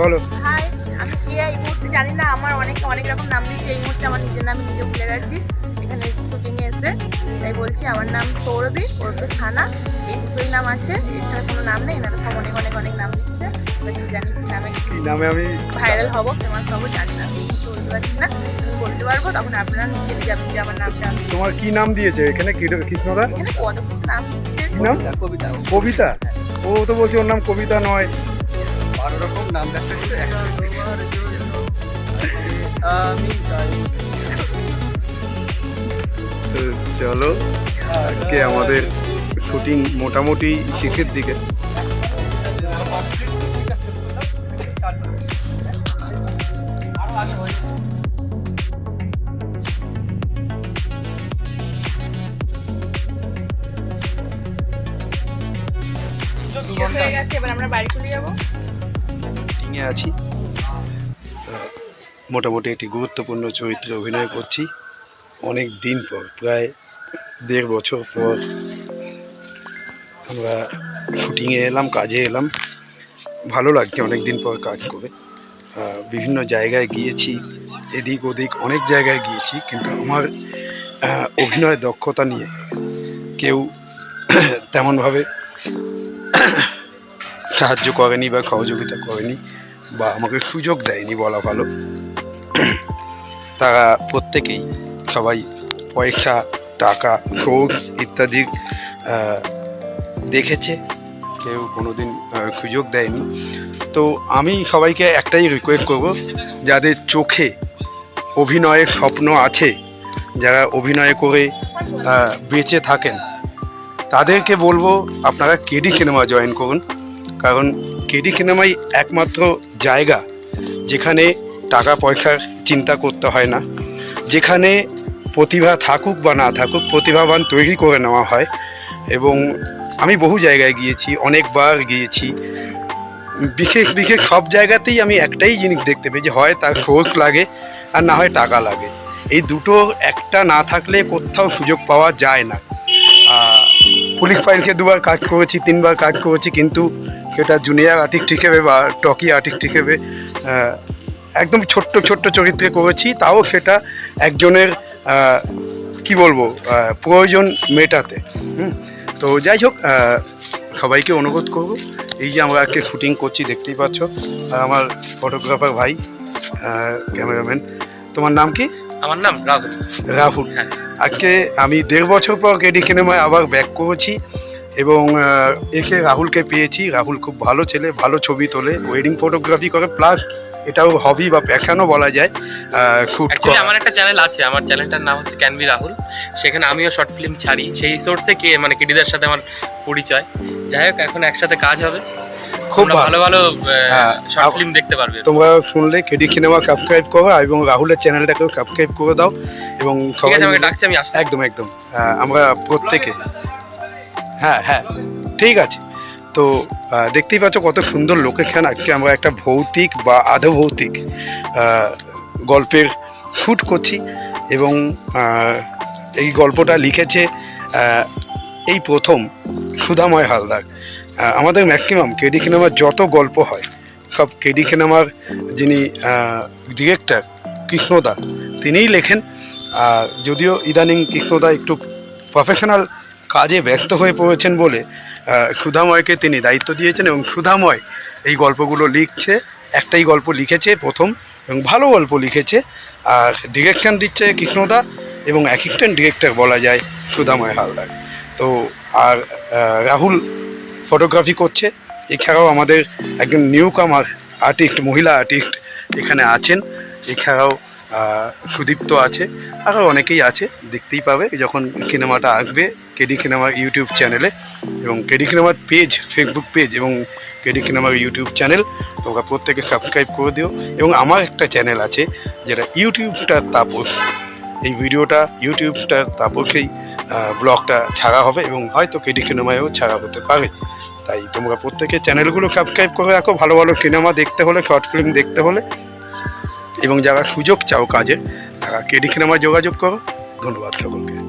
বলো। হাই আমি কে এই মুহূর্তে জানি না আমার অনেক অনেক রকম নাম দিয়েছে এই মুহূর্তে আমার নিজের নাম নিজে ভুলে গেছি। এখানে শুটিংয়ে এসে তাই বলছি আমার নাম সৌরভী ওরফে সানা এই দুটোই নাম আছে এছাড়া কোনো নাম নেই এনারা সব অনেক অনেক অনেক নাম দিচ্ছে জানি কি নামে নামে আমি ভাইরাল হব ফেমাস হব জানি না আমি কিছু বলতে পারছি না বলতে পারব তখন আপনারা জেনে যাবেন যে আমার নামটা আছে। তোমার কি নাম দিয়েছে? এখানে কি- কৃষ্ণদা? এখানে কত কিছু নাম দিচ্ছে। কি নাম? কবিতা। কবিতা? ও তো বলছে ওর নাম কবিতা নয়। বারো রকম নাম দেখা ছিল আমি তো চলো আজকে আমাদের শুটিং মোটামুটি শেষের দিকে। শেষ হয়ে গেছে এবার আমরা বাড়ি চলে যাব। শুটিংয়ে আছি। মোটামুটি একটি গুরুত্বপূর্ণ চরিত্রে অভিনয় করছি। অনেক দিন পর, প্রায় দেড় বছর পর আমরা শুটিংয়ে এলাম, কাজে এলাম। ভালো লাগছে অনেক দিন পর কাজ করে। বিভিন্ন জায়গায় গিয়েছি, এদিক ওদিক অনেক জায়গায় গিয়েছি, কিন্তু আমার অভিনয় দক্ষতা নিয়ে কেউ তেমনভাবে সাহায্য করেনি বা সহযোগিতা করেনি বা আমাকে সুযোগ দেয়নি বলা ভালো। তারা প্রত্যেকেই সবাই পয়সা, টাকা শোক ইত্যাদি দেখেছে। কেউ কোনো দিন সুযোগ দেয়নি। তো আমি সবাইকে একটাই রিকোয়েস্ট করব, যাদের চোখে অভিনয়ের স্বপ্ন আছে, যারা অভিনয় করে বেঁচে থাকেন, তাদেরকে বলব আপনারা কেডি সিনেমা জয়েন করুন। কারণ কেডি সিনেমাই একমাত্র জায়গা যেখানে টাকা পয়সার চিন্তা করতে হয় না, যেখানে প্রতিভা থাকুক বা না থাকুক প্রতিভাবান তৈরি করে নেওয়া হয়। এবং আমি বহু জায়গায় গিয়েছি, অনেকবার গিয়েছি। বিশেষ বিশেষ সব জায়গাতেই আমি একটাই জিনিস দেখতে পেয়েছি, হয় তার শোক লাগে আর না হয় টাকা লাগে। এই দুটো একটা না থাকলে কোথাও সুযোগ পাওয়া যায় না। পুলিশ ফাইলকে দুবার কাজ করেছি তিনবার কাজ করেছি কিন্তু সেটা জুনিয়র আর্টিস্ট হিসেবে বা টকি আর্টিস্ট হিসেবে একদম ছোট্ট ছোট্ট চরিত্রে করেছি তাও সেটা একজনের কি বলব প্রয়োজন মেটাতে তো যাই হোক সবাইকে অনুরোধ করব এই যে আমরা আজকে শুটিং করছি দেখতেই পাচ্ছ আর আমার ফটোগ্রাফার ভাই ক্যামেরাম্যান তোমার নাম কি? আমার নাম রাহুল। রাহুল। হ্যাঁ। আজকে আমি দেড় বছর পর কেডি সিনেমায় আবার ব্যাক করেছি এবং একে রাহুলকে পেয়েছি। রাহুল খুব ভালো ছেলে ভালো ছবি তোলে ওয়েডিং ফটোগ্রাফি করে প্লাস এটাও হবি বা প্যাশনও বলা যায় অ্যাকচুয়ালি আমার একটা চ্যানেল আছে আমার চ্যানেলটার নাম হচ্ছে ক্যানভি রাহুল সেখানে আমিও শর্ট ফিল্ম ছাড়ি। সেই সোর্সে কে মানে কেডিদের সাথে আমার পরিচয়। যাই হোক এখন একসাথে কাজ হবে। খুব ভালো ভালো হ্যাঁ, শর্ট ফিল্ম দেখতে পারবে। তোমরা শুনলে কেডি সিনেমা সাবস্ক্রাইব করো এবং রাহুলের চ্যানেলটাকেও সাবস্ক্রাইব করে দাও এবং সবাই আমাকে ডাকছি আমি আসছি। একদম একদম। হ্যাঁ, আমরা প্রত্যেকে হ্যাঁ হ্যাঁ ঠিক আছে। তো দেখতেই পাচ্ছ কত সুন্দর লোকেশন আজকে আমরা একটা ভৌতিক বা আধো ভৌতিক গল্পের শ্যুট করছি এবং এই গল্পটা লিখেছে এই প্রথম সুধাময় হালদার। আমাদের ম্যাক্সিমাম কেডি সিনেমার যত গল্প হয়, সব কেডি সিনেমার যিনি ডিরেক্টর কৃষ্ণদা, তিনিই লেখেন। আর যদিও ইদানিং কৃষ্ণদা একটু প্রফেশনাল কাজে ব্যস্ত হয়ে পড়েছেন বলে সুধাময়কে তিনি দায়িত্ব দিয়েছেন এবং সুধাময় এই গল্পগুলো লিখছে, একটাই গল্প লিখেছে প্রথম এবং ভালো গল্প লিখেছে। আর ডিরেকশন দিচ্ছে কৃষ্ণদা এবং অ্যাসিস্ট্যান্ট ডিরেক্টর বলা যায় সুধাময় হালদার। তো আর রাহুল ফটোগ্রাফি করছে। এছাড়াও আমাদের একজন নিউ কামার আর্টিস্ট মহিলা আর্টিস্ট এখানে আছেন। এছাড়াও সুদীপ্ত আছে। আরও অনেকেই আছে, দেখতেই পাবে যখন সিনেমাটা আসবে কেডি সিনেমার ইউটিউব চ্যানেলে। এবং কেডি সিনেমার পেজ ফেসবুক পেজ এবং কেডি সিনেমার ইউটিউব চ্যানেল তোমরা প্রত্যেকে সাবস্ক্রাইব করে দিও। এবং আমার একটা চ্যানেল আছে, যেটা ইউটিউবটা তাপস। এই ভিডিওটা ইউটিউবটা তাপসেই ব্লগটা ছাড়া হবে এবং হয়তো কেডি সিনেমায়ও ছাড়া হতে পারে। তাই তোমরা প্রত্যেকে চ্যানেলগুলো সাবস্ক্রাইব করে রাখো। ভালো ভালো সিনেমা দেখতে হলে শর্ট ফিল্ম দেখতে হলে। এবং যারা সুযোগ চাও কাজের, তারা কেডি সিনেমায় যোগাযোগ করো। ধন্যবাদ সকলকে।